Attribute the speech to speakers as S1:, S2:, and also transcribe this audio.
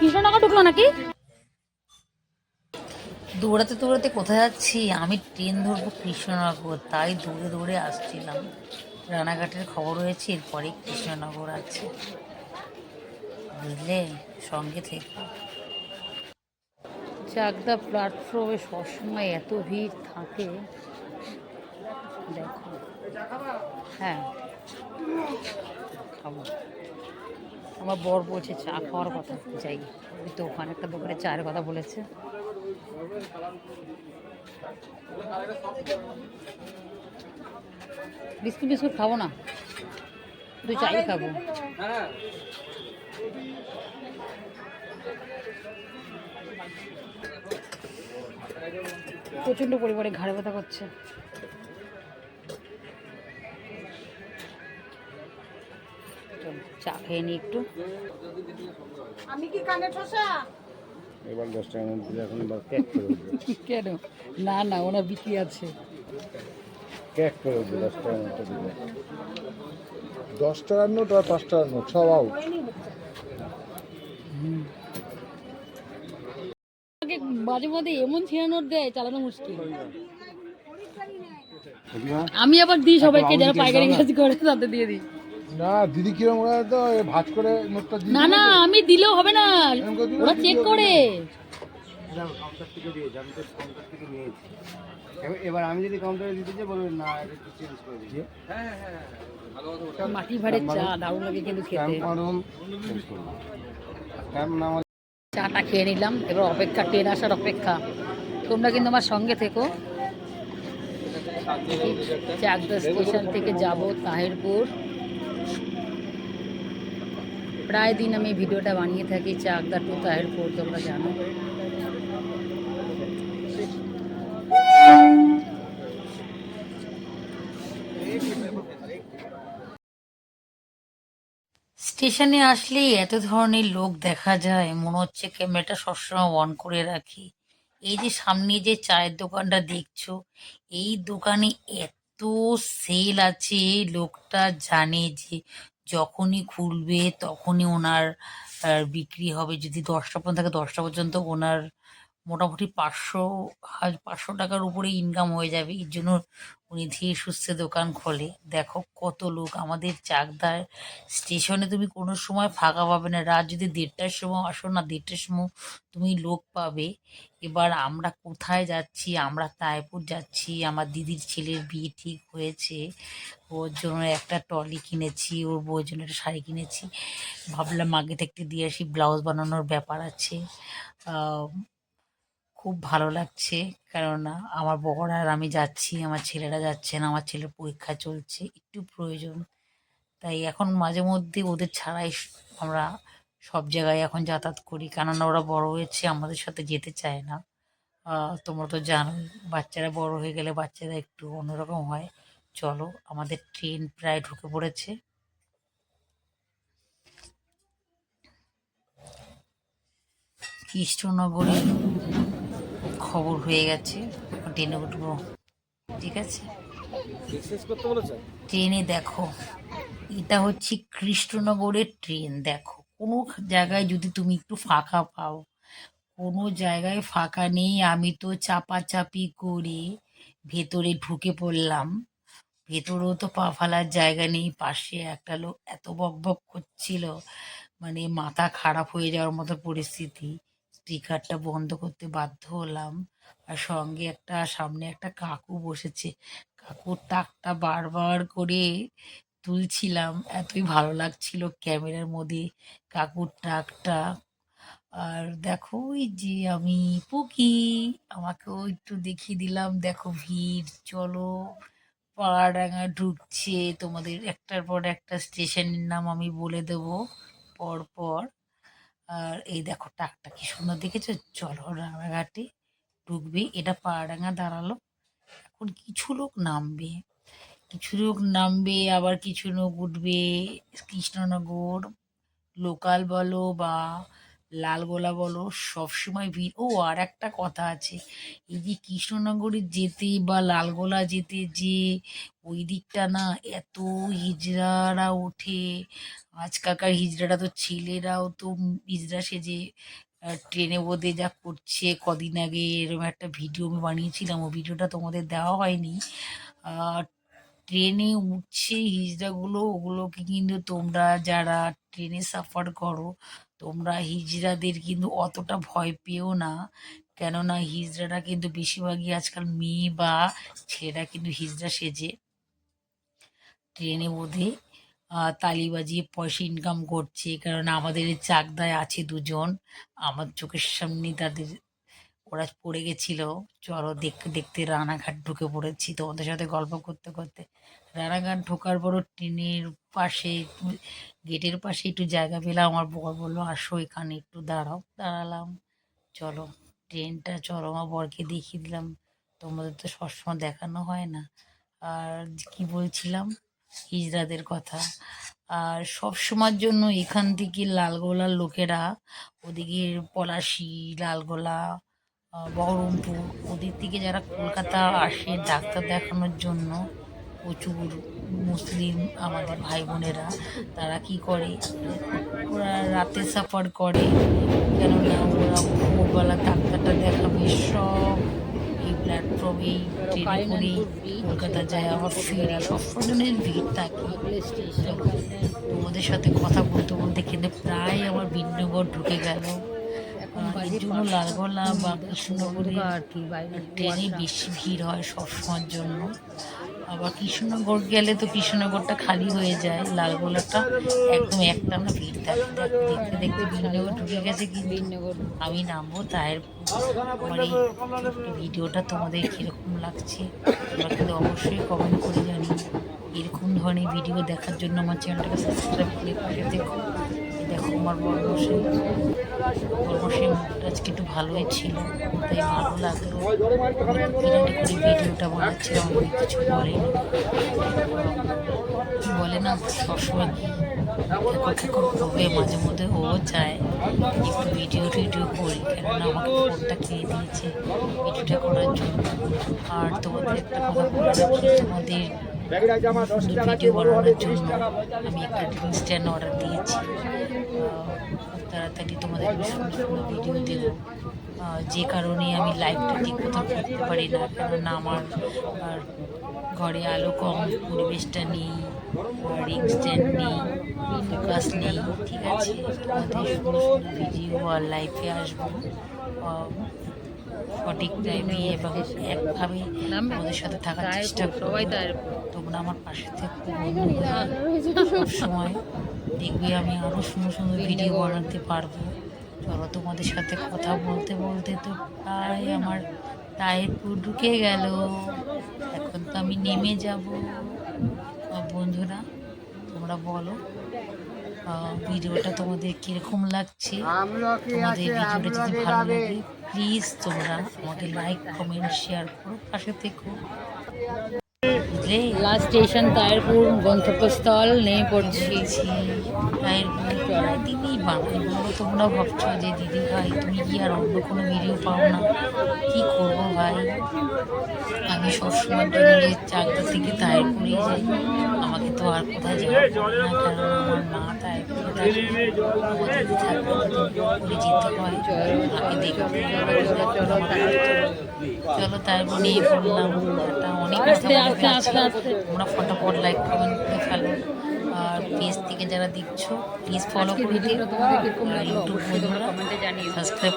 S1: কৃষ্ণনগর ঢুকলো নাকি?
S2: দৌড়াতে দৌড়াতে কোথায় যাচ্ছি? আমি ট্রেন ধরবো কৃষ্ণনগর তাই দৌড়ে দৌড়ে আসছিলাম। রানাঘাটের খবর হয়েছে এরপরে কৃষ্ণনগর আছে। বুঝলে? সঙ্গে থেকে। চাকদা প্ল্যাটফর্মে সবসময় এত ভিড় থাকে। দেখো। হ্যাঁ। খাব। আমার বর বলছে চা খাওয়ার কথা যাই ওই তো ওখানে একটা দোকানে চায়ের কথা বলেছে। বিস্কুট বিস্কুট খাব না তুই চাই খাব। প্রচণ্ড পরিমাণে ঘাড়ে ব্যথা করছে। চা খেয়ে নিই একটু।
S1: আমি কি কানে ঠোসা?
S3: এবার দশ টাকার মধ্যে এখন এবার ক্যাক করে
S2: কেন? না না ওনার বিক্রি আছে।
S3: ক্যাক করে উঠবে দশ টাকার মধ্যে দিলে দশ টাকার নোট আর পাঁচ টাকার নোট সব আউট
S2: আমাকে মাঝে মাঝে এমন ছিয়ানোর দেয় চালানো মুশকিল। আমি আবার দিই সবাইকে যারা পাইকারি কাজ করে তাদের দিয়ে দিই।
S3: না দিদি কিরম ওরা তো ভাঁজ করে নোটটা দিয়ে
S2: না না আমি দিলেও হবে না। ওরা চেক করে।
S3: কাউন্টার থেকে দিয়েছি আমি তো কাউন্টার থেকে নিয়েছি। এবার- এবার আমি যদি কাউন্টারে দিতে চাই বলবেন না এটা একটু চেঞ্জ করে দিই
S2: মাটি ভাড়ের চা দারুণ লাগে কিন্তু খেতে। চাটা খেয়ে নিলাম এবার অপেক্ষা ট্রেন আসার অপেক্ষা। তোমরা কিন্তু আমার সঙ্গে থেকো। চাকদা স্টেশন থেকে যাব তাহিরপুর। প্রায় দিন আমি ভিডিওটা বানিয়ে থাকি চাকদা টু তাহিরপুর তোমরা জানো। স্টেশনে আসলেই এত ধরনের লোক দেখা যায়, মনে হচ্ছে ক্যামেরাটা সবসময় অন করে রাখি। এই যে সামনে যে চায়ের দোকানটা দেখছ, এই দোকানে এত সেল আছে, লোকটা জানে যে যখনই খুলবে তখনই ওনার বিক্রি হবে। যদি দশটা পর্যন্ত থাকে দশটা পর্যন্ত ওনার মোটামুটি পাঁচশো পাঁচশো টাকার উপরে ইনকাম হয়ে যাবে। এর জন্য উনি ধীরে সুস্থে দোকান খোলে। দেখো কত লোক আমাদের চাকদার স্টেশনে তুমি কোনো সময় ফাঁকা পাবে না। রাত যদি দেড়টার সময় আসো না, দেড়টার সময় তুমি লোক পাবে। এবার আমরা কোথায় যাচ্ছি? আমরা তায়পুর যাচ্ছি। আমার দিদির ছেলের বিয়ে ঠিক হয়েছে। ওর জন্য একটা টলি কিনেছি, ওর বউয়ের জন্য একটা শাড়ি কিনেছি। ভাবলাম আগে থেকে দিয়ে আসি ব্লাউজ বানানোর ব্যাপার আছে। খুব ভালো লাগছে। কেননা আমার বর আর আমি যাচ্ছি, আমার ছেলেরা যাচ্ছে না, আমার ছেলের পরীক্ষা চলছে, একটু প্রয়োজন। তাই এখন মাঝে মধ্যে ওদের ছাড়াই আমরা সব জায়গায় এখন যাতায়াত করি। কেননা ওরা বড় হয়েছে, আমাদের সাথে যেতে চায় না। তোমরা তো জানো বাচ্চারা বড় হয়ে গেলে বাচ্চারা একটু অন্যরকম হয়। চলো, আমাদের ট্রেন প্রায় ঢুকে পড়েছে। কৃষ্ণনগরে খবর হয়ে গেছে। ট্রেনে উঠবো। ঠিক আছে? ট্রেনে দেখো। এটা হচ্ছে কৃষ্ণনগরের ট্রেন দেখো। কোনো জায়গায় যদি তুমি একটু ফাঁকা পাও কোনো জায়গায় ফাঁকা নেই। আমি তো চাপাচাপি করে ভেতরে ঢুকে পড়লাম। ভেতরেও তো পা ফেলার জায়গা নেই। পাশে একটা লোক এত বক বক করছিল। মানে মাথা খারাপ হয়ে যাওয়ার মতো পরিস্থিতি। স্পিকারটা বন্ধ করতে বাধ্য হলাম। আর সঙ্গে একটা, সামনে একটা কাকু বসেছে। কাকুর টাকটা বারবার করে তুলছিলাম। এতই ভালো লাগছিল ক্যামেরার মধ্যে কাকুর টাকটা আর দেখো, ওই যে আমি পুকি, আমাকেও একটু দেখিয়ে দিলাম। দেখো ভিড়, চলো। পাড়াডাঙ্গা ঢুকছে। তোমাদের একটার পর একটা স্টেশনের নাম আমি বলে দেবো। পর পর আর এই দেখো টাকটা কি সুন্দর দেখেছ? চলো রানাঘাটে ঢুকবে। এটা পাড়াডাঙ্গা দাঁড়াল। এখন কিছু লোক নামবে। কিছু লোক নামবে, আবার কিছু লোক উঠবে। কৃষ্ণনগর, লোকাল বলো বা লালগোলা বলো, সবসময় ভিড়। ও, আর একটা কথা আছে, এই যে কৃষ্ণনগরে যেতে বা লালগোলা যেতে যে ওই দিকটা না, এত হিজড়ারা ওঠে। আজকালকার হিজড়ারা তো ছেলেরাও তো হিজড়া সেজে ট্রেনে বোধে যা করছে কদিন আগে, এরকম একটা ভিডিও আমি বানিয়েছিলাম, ও ভিডিওটা তোমাদের দেওয়া হয়নি। ট্রেনে উঠছে হিজড়াগুলো, ওগুলোকে কিন্তু তোমরা যারা ট্রেনে সাফার করো তোমরা হিজড়াদের কিন্তু অতটা ভয় পেও না। কেননা হিজড়ারা কিন্তু বেশিরভাগই আজকাল মেয়ে বা ছেলেরা কিন্তু হিজড়া সেজে। ট্রেনে বোধে তালি বাজিয়ে পয়সা ইনকাম করছে। কারণ আমাদের চাকদায় আছে দুজন। আমার চোখের সামনে তাদের ওরা পড়ে গেছিল। চলো দেখতে দেখতে রানাঘাট ঢুকে পড়েছি। তোমাদের সাথে গল্প করতে করতে রানাঘাট ঢোকার পরও ট্রেনের পাশে গেটের পাশে একটু জায়গা পেলাম। আমার বর বলল, আসো এখানে একটু দাঁড়াও। দাঁড়ালাম। চলো ট্রেনটা, চলো আমার বরকে দেখিয়ে দিলাম। তোমাদের তো সবসময় দেখানো হয় না। আর কি বলছিলাম? হিজড়াদের কথা। আর সব সময়ের জন্য এখান থেকে লালগোলার লোকেরা ওদিকে পলাশি, লালগোলা বহরমপুর। ওদিক থেকে যারা কলকাতা আসে ডাক্তার দেখানোর জন্য প্রচুর মুসলিম আমাদের ভাই বোনেরা তারা কি করে? ওরা রাতে সাফার করে। কেননা ওরা ভোরবেলা ডাক্তারটা দেখাবে সব এই প্ল্যাটফর্মে ট্রেনে করেই কলকাতা যায় আবার ফিরে। সব ধরনের ভিড় থাকে। তোমাদের সাথে কথা বলতে বলতে কিন্তু প্রায় আমার বিন্নগর ঢুকে গেল। জন্য লালগোলা বা কৃষ্ণনগরে ট্রেনে বেশি ভিড় হয় সবসময়ের জন্য। আবার কৃষ্ণনগর গেলে তো কৃষ্ণনগরটা খালি হয়ে যায় লালগোলাটা একদম একটা আমরা ভিড় থাকে। দেখতে দেখতে বিনগর ঢুকে গেছে কিন্তু আমি নামবো তাই এই ভিডিওটা তোমাদের কীরকম লাগছে তোমরা কিন্তু অবশ্যই কমেন্ট করে জানি এরকম ধরনের ভিডিও দেখার জন্য আমার চ্যানেলটাকে সাবস্ক্রাইব করে দেখো আমার বড়মশাই মুখটা আজকে একটু ভালোই ছিল, তাই ভালো লাগল। করে, ভিডিওটা বানাচ্ছিলাম আমি কিছু বলেনি বলে না সবসময় মাঝে মধ্যে ও চায় একটু ভিডিও টিডিও করি, কেননা আমাকে ফোনটা কিনে দিয়েছে ভিডিওটা করার জন্য। আর তোমাদের একটা কথা বলে তোমাদের ভিডিও বানানোর জন্য আমি একটা ড্রিঙ্ক স্ট্যান্ড অর্ডার দিয়েছি খুব তাড়াতাড়ি তোমাদের সুন্দর সুন্দর ভিডিও দেবো যে কারণে আমি লাইভটা ঠিক মতো করতে পারি না কেননা আমার আর ঘরে আলো কম পরিবেশটা নেই রিং স্ট্যান্ড নেই ফোকাস নেই ঠিক আছে? তোমাদের সুন্দর সুন্দর ভিডিও আর লাইফে আসব। সঠিক টাইমে এবং একভাবে আমাদের সাথে থাকার চেষ্টা করব। তোমরা আমার পাশে থেকে। সময় দেখবে আমি আরও সুন্দর সুন্দর ভিডিও বানাতে পারব। চলো তোমাদের সাথে কথা বলতে বলতে তো প্রায় আমার তায়েরপুর ঢুকে গেল। এখন তো আমি নেমে যাব। বন্ধুরা, তোমরা বলো ভিডিওটা তোমাদের কীরকম লাগছে? তোমাদের ভিডিওটা যদি ভালো লাগে প্লিজ তোমরা আমাকে লাইক কমেন্ট শেয়ার করো পাশে থেকো।
S4: লাস্ট স্টেশন তায়েরপুর গন্তব্যস্থল নেমে পড়ছি।
S2: তায়েরপুর প্রায় দিনই বানাই বলো তোমরা ভাবছ যে, দিদি ভাই, তুমি কি আর অন্য কোনো ভিডিও পাও না? কি করব ভাই? আমি সবসময় জন্য যে চাকরি থেকে তায়েরপুরেই যাই। আমাকে তো আর কোথায় যাওয়া না কারণ আমার মা তায়েরপুরে হয় চলো অনেক
S4: আস্তে,
S2: বলে ফেলছি।
S4: আস্তে।
S2: তোমরা ফটাফট লাইক কমেন্ট আর পেজ থেকে যারা দেখছ প্লিজ ফলো করে দিও ইউটিউব বন্ধুরা সাবস্ক্রাইব